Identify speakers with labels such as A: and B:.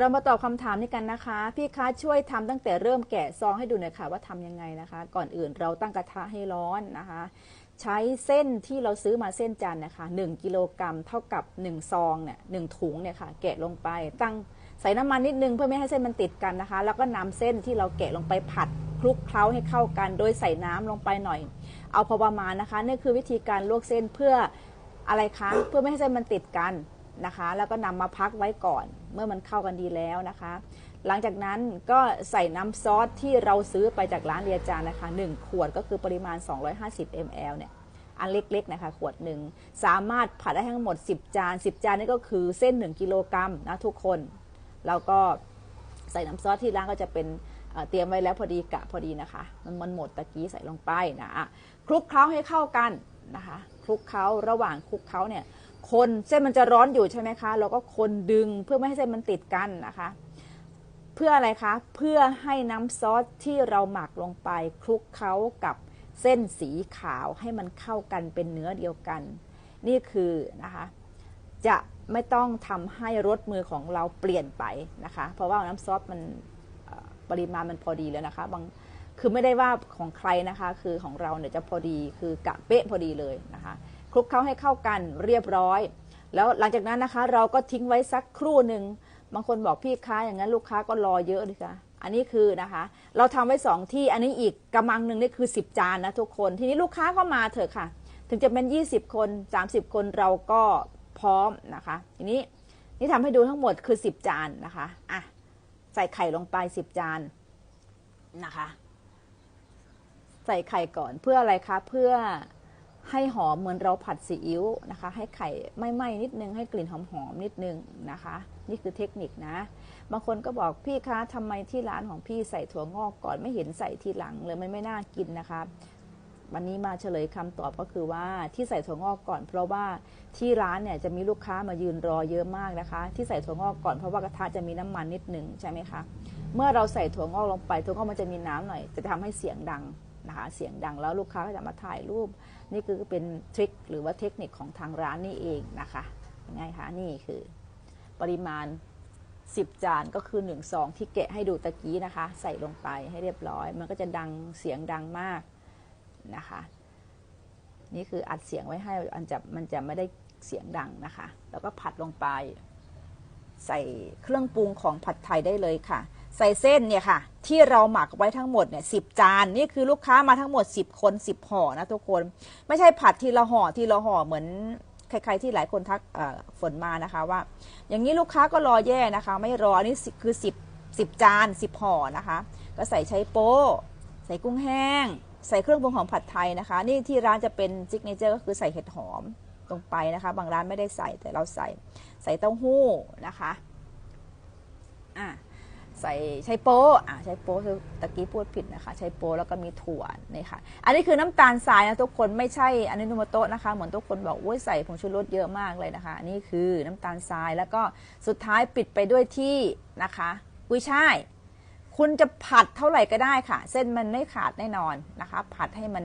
A: เรามาตอบคำถามนี้กันนะคะ พี่คะช่วยทำตั้งแต่เริ่มแกะซองให้ดูหน่อยค่ะว่าทำยังไงนะคะ ก่อนอื่นเราตั้งกระทะให้ร้อนนะคะ ใช้เส้นที่เราซื้อมาเส้นจันนะคะ 1 กิโลกรัมเท่ากับ 1 ซองเนี่ยหถุงเนี่ยค่ะ แกะลงไปตั้งใส่น้ำมันนิดนึงเพื่อไม่ให้เส้นมันติดกันนะคะ แล้วก็นำเส้นที่เราแกะลงไปผัดคลุกเคล้าให้เข้ากัน โดยใส่น้ำลงไปหน่อย เอาพอประมาณนะคะนี่คือวิธีการลวกเส้นเพื่ออะไรคะเพื่อไม่ให้เส้นมันติดกัน นะคะ แล้วก็นำมาพักไว้ก่อน เมื่อมันเข้ากันดีแล้วนะคะ หลังจากนั้นก็ใส่น้ำซอสที่เราซื้อไปจากร้านเรียจานนะคะ 1 ขวดก็คือปริมาณ 250 ml เนี่ยอันเล็กๆนะคะขวดหนึ่งสามารถผัดได้ทั้งหมด 10 จาน 10 จานนี่ก็คือเส้น 1 กิโลกรัมนะทุกคนแล้วก็ใส่น้ำซอสที่ร้านก็จะเป็นเตรียมไว้แล้วพอดีกะพอดีนะคะ มันมันหมดตะกี้ใส่ลงไปนะอะคลุกเคล้าให้เข้ากันนะคะคลุกเคล้าระหว่างคลุกเคล้าเนี่ย คนเส้นมันจะร้อนอยู่ใช่ไหมคะ เราก็คนดึงเพื่อไม่ให้เส้นมันติดกันนะคะ เพื่ออะไรคะ เพื่อให้น้ำซอสที่เราหมักลงไปคลุกเคล้ากับเส้นสีขาวให้มันเข้ากันเป็นเนื้อเดียวกัน นี่คือนะคะ จะไม่ต้องทำให้รสมือของเราเปลี่ยนไปนะคะ เพราะว่าน้ำซอสมันปริมาณมันพอดีแล้วนะคะบางคือไม่ได้ว่าของใครนะคะ คือของเราเนี่ยจะพอดีคือกะเป๊ะพอดีเลยนะคะ คลุกเคล้าให้เข้ากันเรียบร้อย แล้วหลังจากนั้นนะคะ เราก็ทิ้งไว้สักครู่หนึ่งบางคนบอกพี่ค้าอย่างนั้นลูกค้าก็รอเยอะเลยค่ะอันนี้คือนะคะ เราทำไว้สองที่อันนี้อีกกำมังหนึ่งนี่คือ 10 จานนะทุกคนทีนี้ลูกค้าก็มาเถอะค่ะ ถึงจะเป็น 20 คน 30 คนเราก็พร้อมนะคะ ทีนี้นี่ทำให้ดูทั้งหมดคือ 10 จานนะคะอะใส่ไข่ลงไป 10 จานนะคะ ใส่ไข่ก่อนเพื่ออะไรคะเพื่อ ให้หอมเหมือนเราผัดซีอิ๊วนะคะ ให้ไข่ไม่ไหม้นิดนึง ให้กลิ่นหอมๆนิดนึงนะคะ นี่คือเทคนิคนะ บางคนก็บอกพี่คะทำไมที่ร้านของพี่ใส่ถั่วงอกก่อนไม่เห็นใส่ทีหลังเลยมันไม่น่ากินนะคะ วันนี้มาเฉลยคำตอบก็คือว่าที่ใส่ถั่วงอกก่อน เพราะว่าที่ร้านเนี่ยจะมีลูกค้ามายืนรอเยอะมากนะคะ ที่ใส่ถั่วงอกก่อนเพราะว่ากระทะจะมีน้ำมันนิดหนึ่งใช่ไหมคะเมื่อเราใส่ถั่วงอกลงไปถั่วงอกมันจะมีน้ำหน่อย จะทำให้เสียงดัง นะคะเสียงดังแล้วลูกค้าก็จะมาถ่ายรูป นี่คือเป็นทริคหรือว่าเทคนิคของทางร้านนี่เองนะคะยังไงคะนี่คือปริมาณ 10 จานก็คือ1ซองที่แกะให้ดูตะกี้นะคะ ใส่ลงไปให้เรียบร้อย มันก็จะดังเสียงดังมากนะคะ นี่คืออัดเสียงไว้ให้อันจะมันจะไม่ได้เสียงดังนะคะ แล้วก็ผัดลงไป ใส่เครื่องปรุงของผัดไทยได้เลยค่ะ ใส่เส้นเนี่ยค่ะ ที่เราหมักไว้ทั้งหมดเนี่ยสิจานนี่คือลูกค้ามาทั้งหมด 10 คน 10ห่อนะทุกคน ไม่ใช่ผัดทีละห่อทีละห่อเหมือนใครๆที่หลายคนทักฝนมานะคะว่า อย่างนี้ลูกค้าก็รอแย่นะคะ ไม่รออันนี้คือ 10 10 จาน 10ห่อนะคะ ก็ใส่ใช้โป๊ะใส่กุ้งแห้ง ใส่เครื่องปรุงของผัดไทยนะคะ นี่ที่ร้านจะเป็นซิกเนเจอร์ก็คือใส่เห็ดหอมลงไปนะคะ บางร้านไม่ได้ใส่แต่เราใส่ใส่เต้าหู้นะคะอะ ใส่ใช้โป๊ะอะใช้โป๊ะคือตะกี้พูดผิดนะคะ ใช้โป๊ะแล้วก็มีถั่วนี่ค่ะ อันนี้คือน้ำตาลทรายนะทุกคนไม่ใช่อันนี้นูโมโตะนะคะ เหมือนทุกคนบอกโอ้ยใส่ผงชูรสเยอะมากเลยนะคะ อันนี่คือน้ำตาลทรายแล้วก็สุดท้ายปิดไปด้วยที่นะคะกุ้ยช่ายคุณจะผัดเท่าไหร่ก็ได้ค่ะ เส้นมันไม่ขาดแน่นอนนะคะ ผัดให้มัน